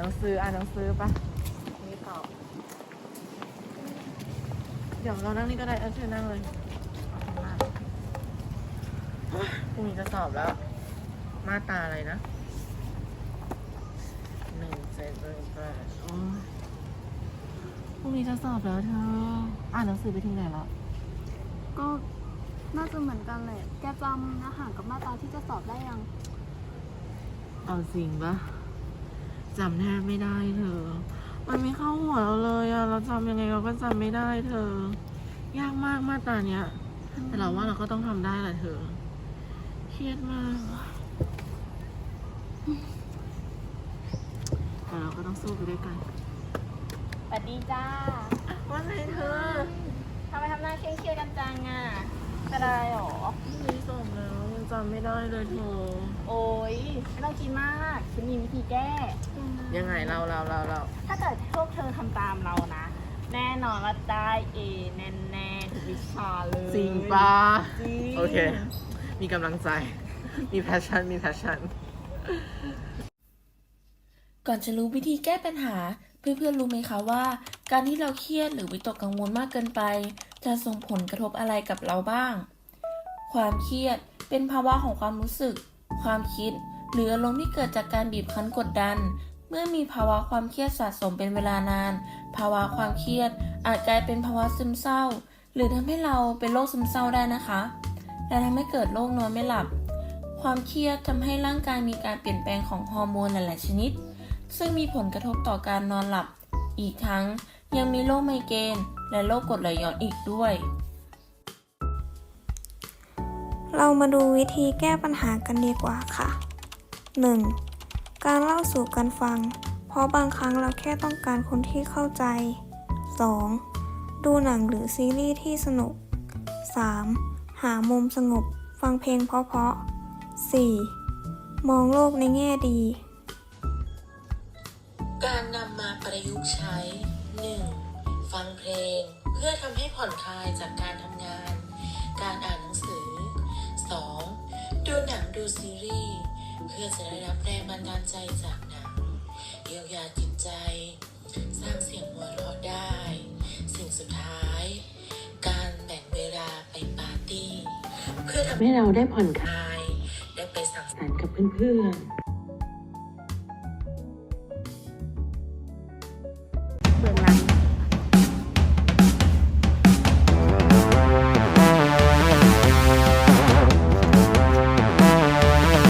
นังสืออ่านหนังสือปะนี่ตอบเดี๋ยวเรานั่งนี่ก็ได้เออเชิญนั่งเลยพรุ่งนี้จะสอบแล้ว มาตราอะไรนะหนึ่งเจ็ดหนึ่งแปดโอ้ยพรุ่งนี้จะสอบแล้วเธอ อ่านหนังสือไปถึงไหนแล้วก็น่าจะเหมือนกันแหละแกจำเนื้อหากับมาตราที่จะสอบได้ยัง เอาจริงปะ จำแทบไม่ได้เธอ มันไม่เข้าหัวเราเลยอะเราจำยังไงเราก็จำไม่ได้เธอ ยากมากมาตราเนี้ย แต่เราว่าเราก็ต้องทำได้แหละเธอ เครียดมากแต่เราก็ต้องสู้ไปด้วยกันสวัสดีจ้า ว่าไงเธอทำไมทำหน้าเคร่งๆกันจังอะจะได้หรอมีสอบแล้วยังจำไม่ได้เลยเธอ โอ้ยไม่ต้องคิดมากฉันมีวิธีแก้ ยังไงเราเราเราเราถ้าเกิดพวกเธอทำตามเรานะ แน่นอนว่าได้เอแน่ๆทุกวิชาเลยจริงปะจริง โอเค มีกำลังใจ มีแพชชั่น มีแพชชั่น ก่อนจะรู้วิธีแก้ปัญหา เพื่อนๆรู้ไหมคะว่า การที่เราเครียดหรือวิตกกังวลมากเกินไป จะส่งผลกระทบอะไรกับเราบ้าง ความเครียดเป็นภาวะของความรู้สึก ความคิด หรืออารมณ์ที่เกิดจากการบีบคั้นกดดัน เมื่อมีภาวะความเครียดสะสมเป็นเวลานาน ภาวะความเครียด อาจกลายเป็นภาวะซึมเศร้า หรือทำให้เราเป็นโรคซึมเศร้าได้นะคะและทำให้เกิดโรคนอนไม่หลับ ความเครียดทำให้ร่างกายมีการเปลี่ยนแปลงของฮอร์โมนหลายๆชนิด ซึ่งมีผลกระทบต่อการนอนหลับ อีกทั้งยังมีโรคไมเกรนและโรคกรดไหลย้อนอีกด้วย เรามาดูวิธีแก้ปัญหากันดีกว่าค่ะ 1. การเล่าสู่กันฟัง เพราะบางครั้งเราแค่ต้องการคนที่เข้าใจ 2. ดูหนังหรือซีรีส์ที่สนุก 3. หามุมสงบ ฟังเพลงเพราะๆ 4. มองโลกในแง่ดี การนำมาประยุกต์ใช้ 1. ฟังเพลง เพื่อทำให้ผ่อนคลายจากการทำงาน ดูซีรีส์เพื่อจะได้รับแรงบันดาลใจจากหนังเยียวยาจิตใจ สร้างเสียงหัวเราะได้ สิ่งสุดท้าย การแบ่งเวลาไปปาร์ตี้ เพื่อทำให้เราได้ผ่อนคลาย ได้ไปสังสรรค์กับเพื่อนๆเบื้องหลัง